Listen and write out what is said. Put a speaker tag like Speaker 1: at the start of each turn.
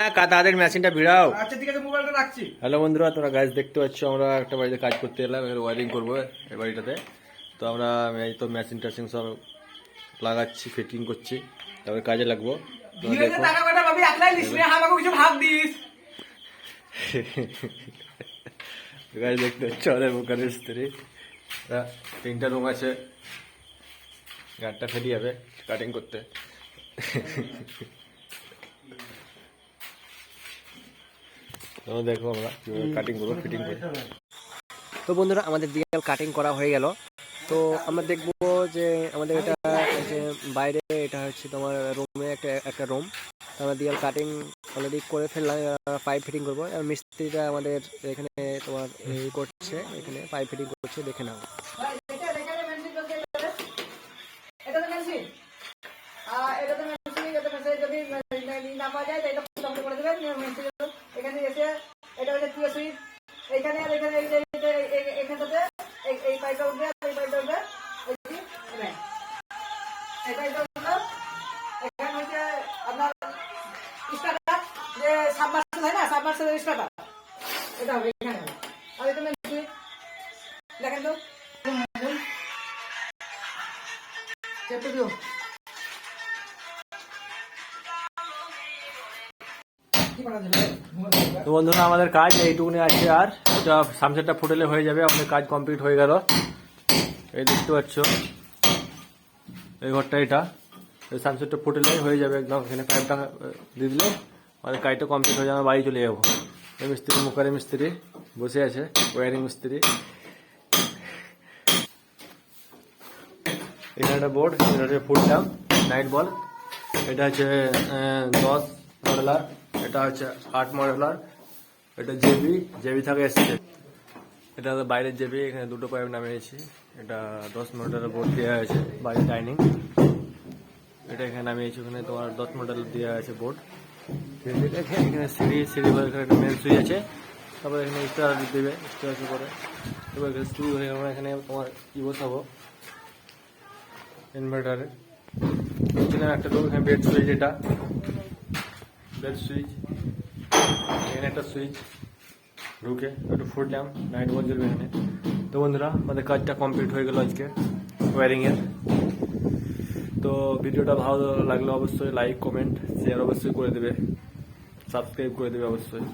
Speaker 1: হ্যাঁ তাদের মেশিনটা ভিড়াও।
Speaker 2: আচ্ছা ঠিক আছে মোবাইলটা রাখছি।
Speaker 1: হ্যালো বন্ধুরা তোমরা গাছ দেখতে পাচ্ছ আমরা একটা বাড়িতে কাজ করতে এলাম এর ওয়ারিং করব এই বাড়িটাতে। তো আমরা এই তো মেশিন টেশিন সব লাগাচ্ছি ফিটিং করছি তারপরে কাজে লাগবো। গাছ দেখতে পাচ্ছ আমাদের মুখের স্ত্রী তিনটা রুম আছে। গাড়টা ফেলি যাবে কাটিং করতে। আমরা কাটিং করব ফিটিং করব। তো বন্ধুরা আমাদের দিয়াল কাটিং করা হয়ে গেল। তো আমরা দেখব যে আমাদের এটা যে বাইরে এটা হচ্ছে তোমার রুমে একটা একটা রুম আমরা দিয়াল কাটিং অলরেডি করে ফেললাম পাইপ ফিটিং করব। আর মিস্ত্রিটা আমাদের এখানে তোমার এই করছে এখানে পাইপ ফিটিং করছে দেখে নাও।
Speaker 2: এটা তো মেশিন এটা তো মেশিন এটা মেশিন যদি না পাওয়া যায় তাহলে কষ্ট করে দেবেন মেশিন এখানে এসে সুইচ এখানে আর এখানে এখানটাতে এই- পাইপটা উঠবে আর এই পাইপটা উঠবে। এই পাইপটা উঠল। এখানে হচ্ছে আপনার স্টার্টার, যে সাবমার্সেল হয় না? Submersible starter. এটা হবে, এখানে আর এটা দেখেন তো।
Speaker 1: তো বন্ধুরা, আমাদের কাজ এইটুকুনি আছে আর। এটা সামসেটটা ফুটেলে হয়ে যাবে, আমাদের কাজ কমপ্লিট হয়ে গেল। এই দেখতে পাচ্ছ। এই ঘরটা এটা। এই সানসেটটা ফুটেলে হয়ে যাবে একদম। এখানে পাইপটা দিয়ে দিলে আমাদের কাজটা কমপ্লিট হয়ে যাবে বাড়ি চলে যাব। এই মিস্ত্রি, মুখারি মিস্ত্রি বসে আছে ওয়ারিং মিস্ত্রি। এখানে একটা বোর্ড এটা হচ্ছে ফুল নাইট বল এটা হচ্ছে দশ মডেলার এটা হচ্ছে আট মডেলার, এটা জেবি জেবি থেকে এসছে। এটা বাইরের জেবি, এখানে দুটো পাইপ নামিয়েছি। এটা দশ মডেলের বোর্ড দেওয়া আছে বাইরে ডাইনিং। এটা এখানে নামিয়েছি, ওখানে তোমার দশ মডেল দেওয়া আছে বোর্ড। এখানে সিঁড়ি সিঁড়ি ঘরে এখানে একটা মেন সুইচ আছে। তারপরে এখানে স্টার দেবে, স্টার পরে। তারপর এখানে স্ক্রু হয়ে আমরা এখানে তোমার কি বসাবো? ইনভার্টারে পিছনে একটা লোক, এখানে বেড সুইচ এটা। বেড সুইচ এখানে একটা সুইচ ঢুকে একটু ফুটলাম নাইট বল জ্বলবে এখানে তো বন্ধুরা, আমাদের কাজটা কমপ্লিট হয়ে গেল আজকে ওয়ারিংয়ের তো ভিডিওটা ভালো লাগলে অবশ্যই লাইক কমেন্ট শেয়ার অবশ্যই করে দেবে। সাবস্ক্রাইব করে দেবে অবশ্যই।